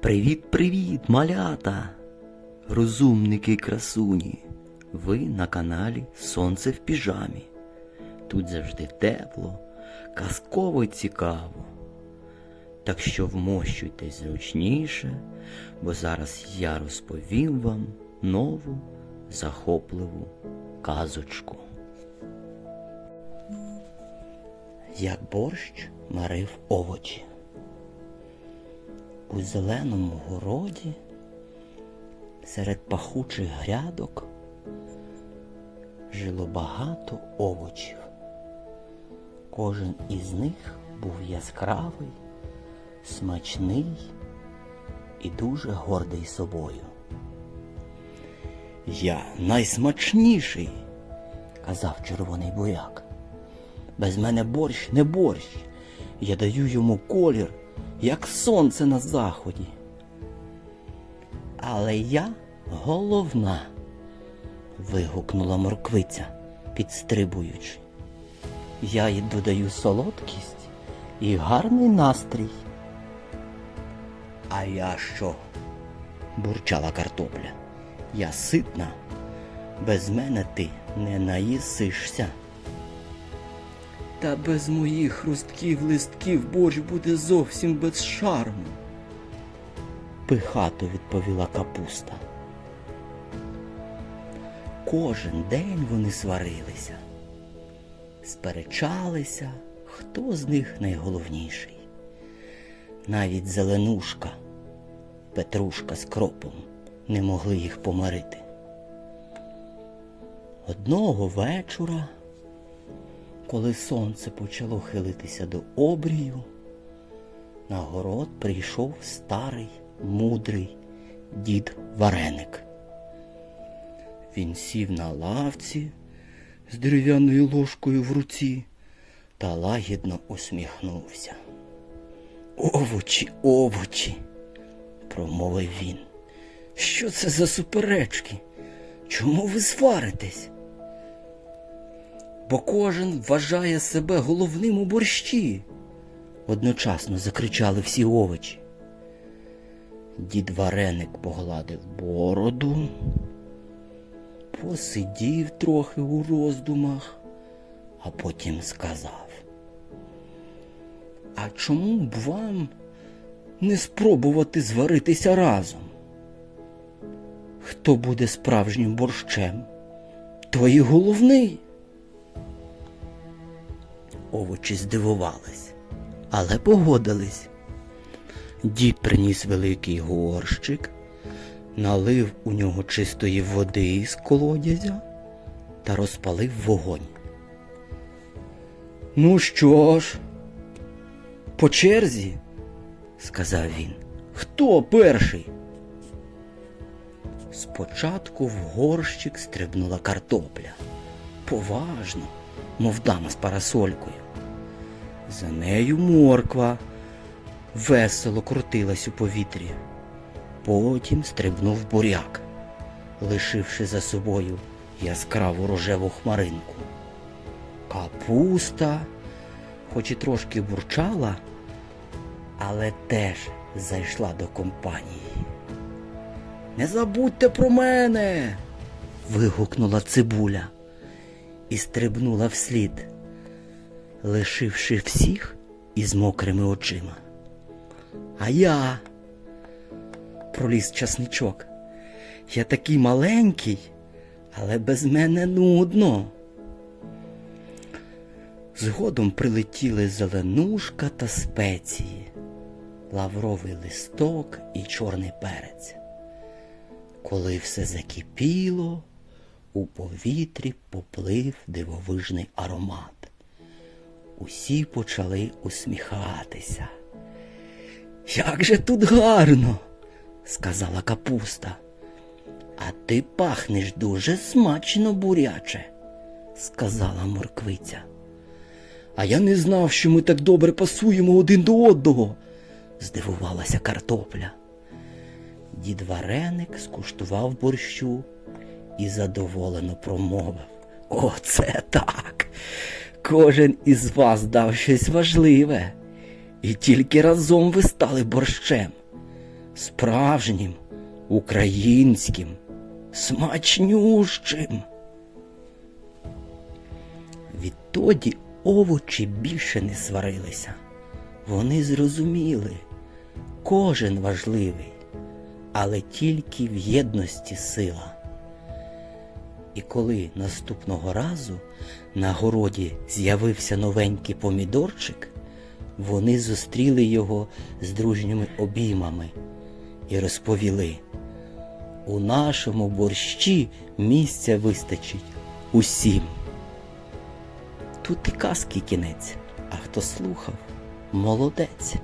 Привіт-привіт, малята! Розумники красуні! Ви на каналі Сонце в піжамі. Тут завжди тепло, казково цікаво. Так що вмощуйтесь зручніше, бо зараз я розповім вам нову захопливу казочку. Як борщ марив овочі. У зеленому городі серед пахучих грядок жило багато овочів. Кожен із них був яскравий, смачний і дуже гордий собою. Я найсмачніший, казав червоний буряк. Без мене борщ не борщ. Я даю йому колір, як сонце на заході. Але я головна, вигукнула морквиця, підстрибуючи. Я їй додаю солодкість і гарний настрій. А я що? бурчала картопля. Я ситна, без мене ти не наїсишся. Та без моїх хрустків листків борщ буде зовсім без шарму. Пихато відповіла капуста. Кожен день вони сварилися, сперечалися, хто з них найголовніший. Навіть зеленушка, Петрушка з кропом не могли їх помирити. Одного вечора коли сонце почало хилитися до обрію, на город прийшов старий, мудрий дід Вареник. Він сів на лавці з дерев'яною ложкою в руці та лагідно усміхнувся. Овочі, овочі, промовив він. Що це за суперечки? Чому ви сваритесь? Бо кожен вважає себе головним у борщі. Одночасно закричали всі овочі. Дід Вареник погладив бороду, посидів трохи у роздумах, а потім сказав. А чому б вам не спробувати зваритися разом? Хто буде справжнім борщем, той і головний. Овочі здивувались, але погодились. Дід приніс великий горщик, налив у нього чистої води з колодязя та розпалив вогонь. Ну що ж, по черзі, сказав він, хто перший? Спочатку в горщик стрибнула картопля. Поважно мов дама з парасолькою. За нею морква весело крутилась у повітрі. Потім стрибнув буряк, лишивши за собою яскраву рожеву хмаринку. Капуста, хоч і трошки бурчала, але теж зайшла до компанії. Не забудьте про мене. вигукнула цибуля і стрибнула вслід, лишивши всіх із мокрими очима. А я проліз часничок. Я такий маленький, але без мене нудно. Згодом прилетіли зеленушка та спеції, лавровий листок і чорний перець. Коли все закипіло, у повітрі поплив дивовижний аромат. Усі почали усміхатися. Як же тут гарно, сказала капуста. А ти пахнеш дуже смачно, буряче, сказала морквиця. А я не знав, що ми так добре пасуємо один до одного, здивувалася картопля. Дід Вареник скуштував борщу і задоволено промовив. Оце так. Кожен із вас дав щось важливе. І тільки разом ви стали борщем. Справжнім, українським, смачнющим. Відтоді овочі більше не сварилися. Вони зрозуміли, кожен важливий, але тільки в єдності сила. І коли наступного разу на городі з'явився новенький помідорчик, вони зустріли його з дружніми обіймами і розповіли: у нашому борщі місця вистачить усім. Тут і казки кінець, а хто слухав, молодець.